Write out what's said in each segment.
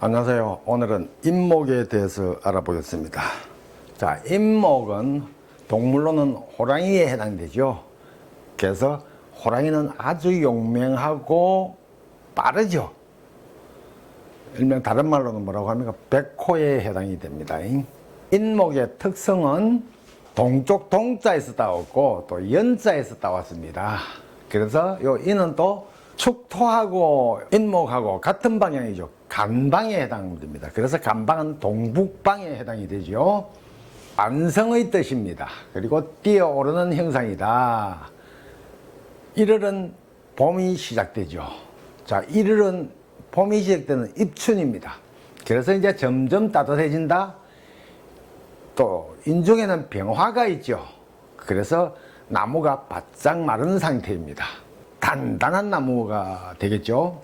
안녕하세요. 오늘은 인목에 대해서 알아보겠습니다. 자, 인목은 동물로는 호랑이에 해당되죠. 그래서 호랑이는 아주 용맹하고 빠르죠. 일명 다른 말로는 뭐라고 합니까? 백호에 해당이 됩니다. 인목의 특성은 동쪽 동자에서 따왔고 또 연자에서 따왔습니다. 그래서 요 인은 또 축토하고 인목하고 같은 방향이죠. 간방에 해당됩니다. 그래서 간방은 동북방에 해당이 되죠. 안성의 뜻입니다. 그리고 뛰어오르는 형상이다. 1월은 봄이 시작되죠. 자, 1월은 봄이 시작되는 입춘입니다. 그래서 이제 점점 따뜻해진다. 또 인중에는 병화가 있죠. 그래서 나무가 바짝 마른 상태입니다. 단단한 나무가 되겠죠.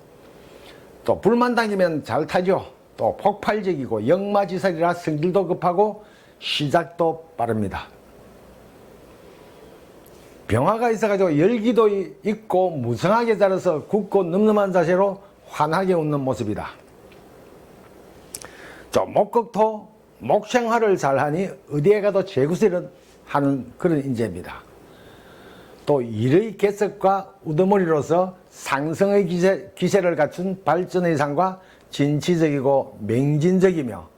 또 불만 당기면 잘 타죠. 또 폭발적이고 역마지살이라 성질도 급하고 시작도 빠릅니다. 병화가 있어가지고 열기도 있고 무성하게 자라서 굳고 늠름한 자세로 환하게 웃는 모습이다. 저 목극토 목생활을 잘하니 어디에 가도 재구세를 하는 그런 인재입니다. 또 일의 개석과 우두머리로서 상승의 기세, 기세를 갖춘 발전의 상과 진취적이고 맹진적이며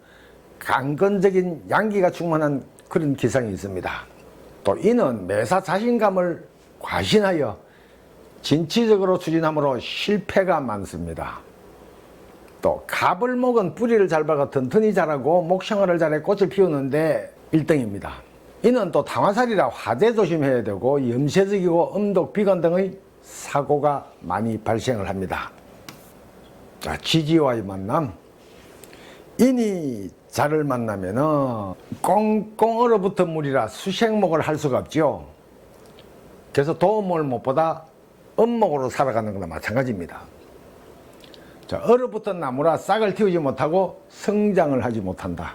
강건적인 양기가 충만한 그런 기상이 있습니다. 또 이는 매사 자신감을 과신하여 진취적으로 추진함으로 실패가 많습니다. 또 갑을 먹은 뿌리를 잘 박아 튼튼히 자라고 목생활을 잘해 꽃을 피우는데 1등입니다. 이는 또 당화살이라 화재 조심해야 되고 염세적이고 음독, 비건 등의 사고가 많이 발생을 합니다. 자, 지지와의 만남. 인이 자를 만나면은 꽁꽁 얼어붙은 물이라 수생목을 할 수가 없죠. 그래서 도움을 못 보다 음목으로 살아가는 거나 마찬가지입니다. 자, 얼어붙은 나무라 싹을 틔우지 못하고 성장을 하지 못한다.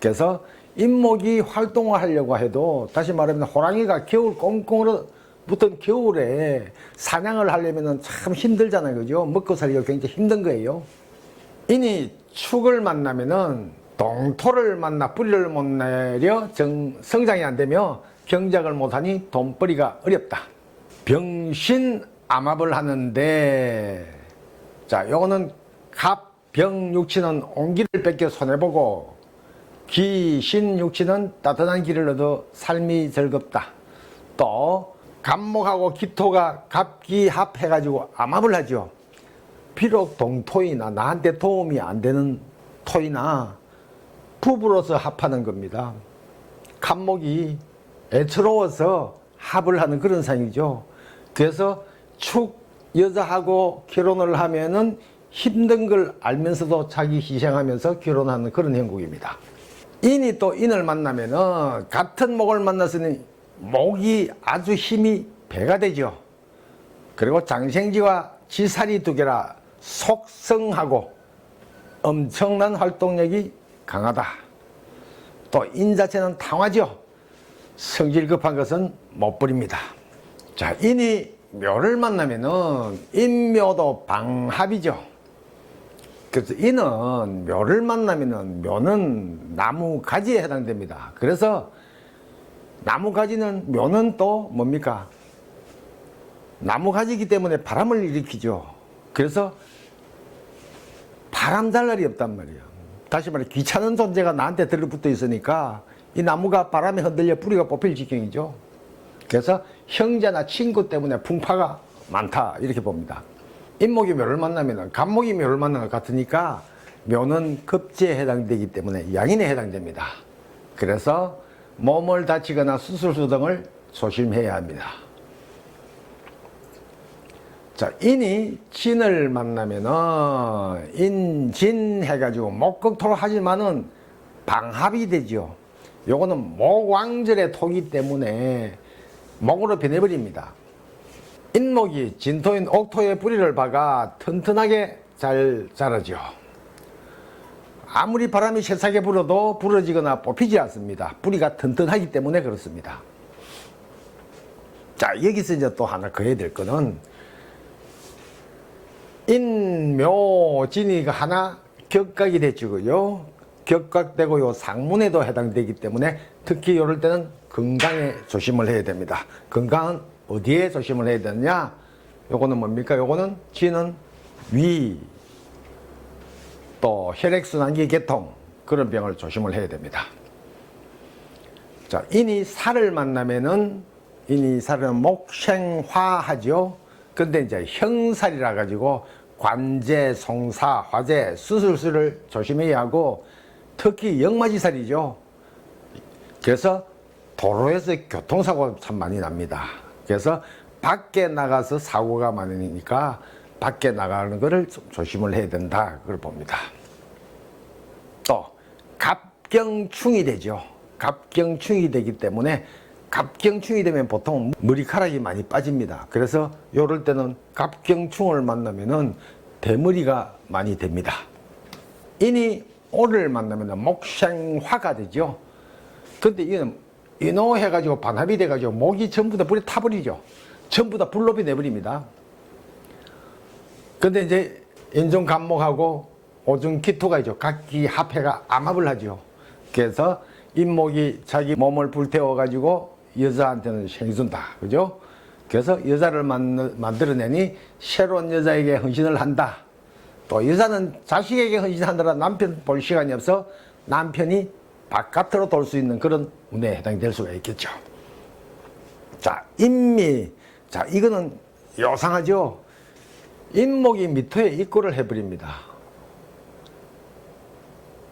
그래서 잇목이 활동을 하려고 해도 다시 말하면 호랑이가 겨울 꽁꽁 얼어붙은 겨울에 사냥을 하려면 참 힘들잖아요. 그죠? 먹고 살기가 굉장히 힘든 거예요. 이니 축을 만나면은 동토를 만나 뿌리를 못 내려 정, 성장이 안 되며 경작을 못하니 돈벌이가 어렵다. 병신 암압을 하는데 자 요거는 갑 병 육치는 온기를 뺏겨 손해보고 기신 육치는 따뜻한 길을 얻어 삶이 즐겁다. 또 갑목하고 기토가 갑기합해 가지고 암압을 하죠. 비록 동토이나 나한테 도움이 안 되는 토이나 부부로서 합하는 겁니다. 갑목이 애처로워서 합을 하는 그런 상이죠. 그래서 축 여자하고 결혼을 하면은 힘든 걸 알면서도 자기 희생하면서 결혼하는 그런 형국입니다. 인이 또 인을 만나면은 같은 목을 만났으니 목이 아주 힘이 배가 되죠. 그리고 장생지와 지살이 두 개라 속성하고 엄청난 활동력이 강하다. 또 인 자체는 탕화죠. 성질 급한 것은 못 부립니다. 자, 인이 묘를 만나면은 인묘도 방합이죠. 그래서 인은 묘를 만나면은 묘는 나무 가지에 해당됩니다. 그래서 나무 가지는 묘는 또 뭡니까? 나무 가지이기 때문에 바람을 일으키죠. 그래서 바람 잘 날이 없단 말이에요. 다시 말해 귀찮은 존재가 나한테 들러붙어 있으니까 이 나무가 바람에 흔들려 뿌리가 뽑힐 지경이죠. 그래서 형제나 친구 때문에 풍파가 많다 이렇게 봅니다. 인목이 묘를 만나면 간목이 묘를 만나는 것 같으니까 묘는 급제에 해당되기 때문에 양인에 해당됩니다. 그래서 몸을 다치거나 수술수 등을 조심해야 합니다. 자, 인이 진을 만나면은 인진 해가지고 목극토로 하지만은 방합이 되죠. 요거는 목왕절의 토기 때문에 목으로 변해버립니다. 인목이 진토인 옥토의 뿌리를 박아 튼튼하게 잘 자라죠. 아무리 바람이 세차게 불어도 부러지거나 뽑히지 않습니다. 뿌리가 튼튼하기 때문에 그렇습니다. 자, 여기서 이제 또 하나 그어야 될 거는 인묘진이가 하나 격각이 됐죠, 그죠? 격각되고 요 상문에도 해당되기 때문에 특히 이럴 때는 건강에 조심을 해야 됩니다. 건강은 어디에 조심을 해야 되느냐? 요거는 뭡니까? 요거는 지는 위, 또 혈액순환기 개통 그런 병을 조심을 해야 됩니다. 자, 인이 살을 만나면은 인이 살은 목생화하죠. 근데 이제 형살이라 가지고 관제, 송사, 화재, 수술술을 조심해야 하고 특히 역마지살이죠. 그래서 도로에서 교통사고 참 많이 납니다. 그래서 밖에 나가서 사고가 많으니까 밖에 나가는 좀 조심을 해야 된다. 그걸 봅니다. 또 갑경충이 되죠. 갑경충이 되기 때문에 갑경충이 되면 보통 머리카락이 많이 빠집니다. 그래서 요럴 때는 갑경충을 만나면은 대머리가 많이 됩니다. 인이 오를 만나면 목생화가 되죠. 근데 이는 인호 해가지고 반합이 돼가지고 목이 전부 다 불에 타버리죠. 전부 다 불로비 내버립니다. 근데 이제 인중 간목하고 오중 기토가 있죠. 각기 합해가 암합을 하죠. 그래서 인목이 자기 몸을 불태워가지고 여자한테는 생이 준다. 그죠? 그래서 여자를 만, 만들어내니 새로운 여자에게 헌신을 한다. 또 여자는 자식에게 헌신하느라 남편 볼 시간이 없어 남편이 바깥으로 돌 수 있는 그런 운에 해당이 될 수가 있겠죠. 자, 인미. 자, 이거는 요상하죠? 인목이 미토에 입고를 해버립니다.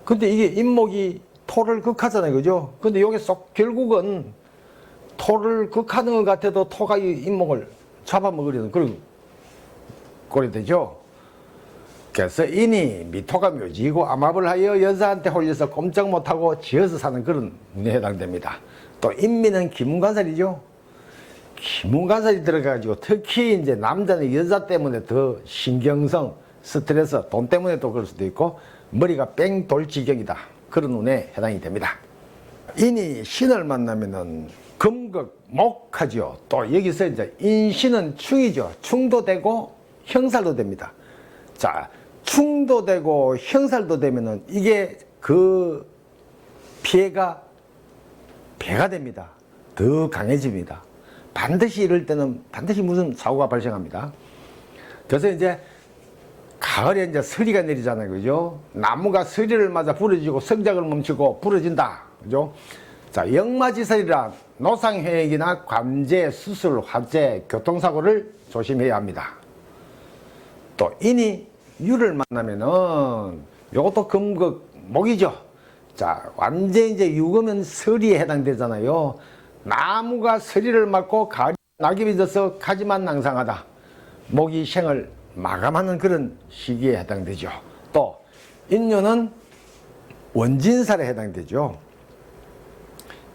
근데 이게 인목이 토를 극하잖아요. 그죠? 근데 여기 쏙 결국은 토를 극하는 것 같아도 토가 이 인목을 잡아먹으려는 그런 꼴이 되죠. 그래서 인이 미토가 묘지이고 암압을 하여 여자한테 홀려서 꼼짝 못하고 지어서 사는 그런 운에 해당됩니다. 또 인미는 기문관살이죠. 기문관살이 들어가가지고 특히 이제 남자는 여자 때문에 더 신경성, 스트레스, 돈 때문에 또 그럴 수도 있고 머리가 뺑 돌 지경이다. 그런 운에 해당이 됩니다. 인이 신을 만나면은 금극, 목하지요. 또 여기서 이제 인신은 충이죠. 충도 되고 형살도 됩니다. 자, 충도 되고 형살도 되면은 이게 그 피해가 배가 됩니다. 더 강해집니다. 반드시 이럴 때는 반드시 무슨 사고가 발생합니다. 그래서 이제 가을에 이제 서리가 내리잖아요. 그죠? 나무가 서리를 맞아 부러지고 성장을 멈추고 부러진다. 그죠? 자, 역마지설이라 노상회액이나 관제, 수술, 화재, 교통사고를 조심해야 합니다. 또 인이 유를 만나면은 요것도 금극 목이죠. 자, 완전 이제 유금은 서리에 해당되잖아요. 나무가 서리를 맞고 가리 낙엽이 져서 가지만 낭상하다. 목이 생을 마감하는 그런 시기에 해당되죠. 또 인유는 원진살에 해당되죠.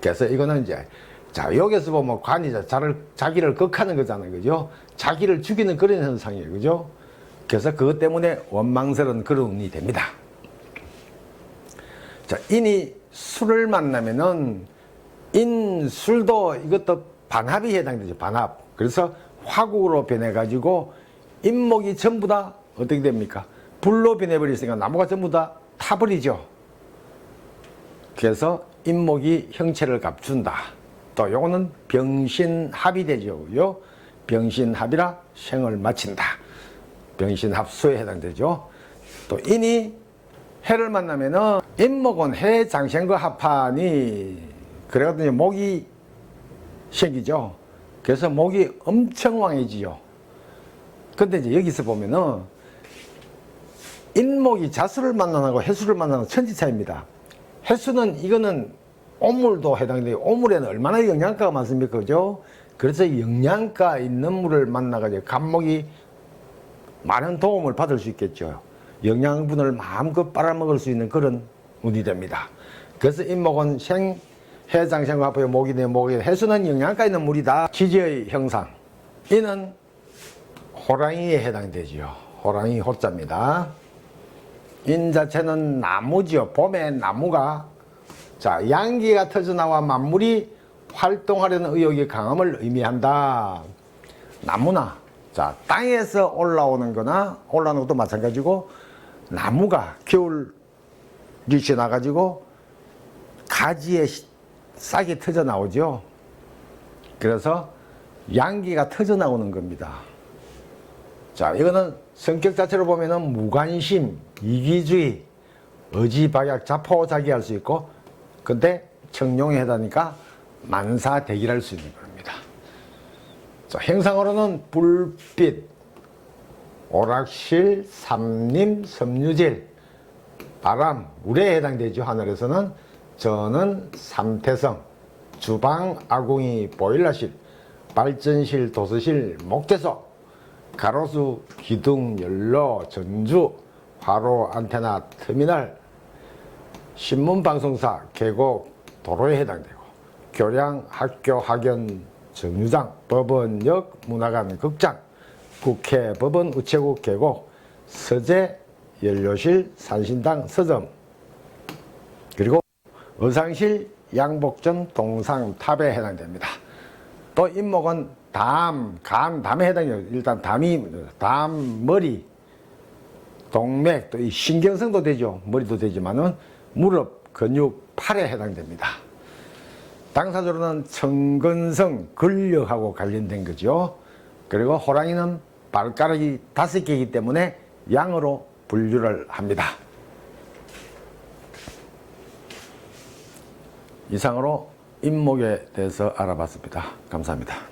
그래서 이거는 이제 자 여기서 보면 관이 자를 자기를 극하는 거잖아요, 그죠? 자기를 죽이는 그런 현상이에요, 그죠? 그래서 그것 때문에 원망스러운 그런 운이 됩니다. 자 인이 술을 만나면은 인술도 이것도 반합이 해당되죠, 반합. 그래서 화국으로 변해가지고 인목이 전부 다 어떻게 됩니까? 불로 변해버리니까 나무가 전부 다 타버리죠. 그래서 인목이 형체를 갖춘다. 또 요거는 병신합이 되죠. 요 병신합이라 생을 마친다. 병신 합수에 해당되죠. 또 인이 해를 만나면은 인목은 해 장생과 합하니 그래가지고 목이 생기죠. 그래서 목이 엄청 왕해지죠. 근데 이제 여기서 보면은 인목이 자수를 만나고 해수를 만나는 천지 차입니다. 해수는 이거는 오물도 해당돼요. 오물에는 얼마나 영양가가 많습니까? 그죠? 그래서 영양가 있는 물을 만나가지고 간목이 많은 도움을 받을 수 있겠죠. 영양분을 마음껏 빨아먹을 수 있는 그런 운이 됩니다. 그래서 인목은 생, 해장생과 합하여 목이 내 목이 해수는 영양가 있는 물이다. 지지의 형상. 이는 호랑이에 해당되지요. 호랑이 호자입니다. 인 자체는 나무지요. 봄에 나무가 자 양기가 터져 나와 만물이 활동하려는 의욕이 강함을 의미한다. 나무나 자 땅에서 올라오는 거나 올라오는 것도 마찬가지고 나무가 겨울이 지나가지고 가지에 시- 싹이 터져 나오죠. 그래서 양기가 터져 나오는 겁니다. 자, 이거는 성격 자체로 보면은 무관심, 이기주의, 의지박약, 자포자기할 수 있고, 근데 청룡에 해다니까 만사대기할 수 있는 겁니다. 자, 행상으로는 불빛, 오락실, 삼림, 섬유질, 바람, 물에 해당되죠. 하늘에서는 저는 삼태성, 주방, 아궁이, 보일러실, 발전실, 도서실, 목재소, 가로수, 기둥, 연로, 전주, 화로, 안테나, 터미널, 신문방송사, 계곡, 도로에 해당되고 교량, 학교, 학연, 정류장, 법원역, 문화관, 극장, 국회, 법원, 우체국, 계곡, 서재, 연료실, 산신당, 서점 그리고 의상실, 양복점, 동상, 탑에 해당됩니다. 또 임목은 담, 간, 담에 해당해요. 일단 담이, 담, 머리, 동맥, 또 이 신경성도 되죠. 머리도 되지만은 무릎, 근육, 팔에 해당됩니다. 당사자로는 청근성, 근력하고 관련된 거죠. 그리고 호랑이는 발가락이 다섯 개이기 때문에 양으로 분류를 합니다. 이상으로 임목에 대해서 알아봤습니다. 감사합니다.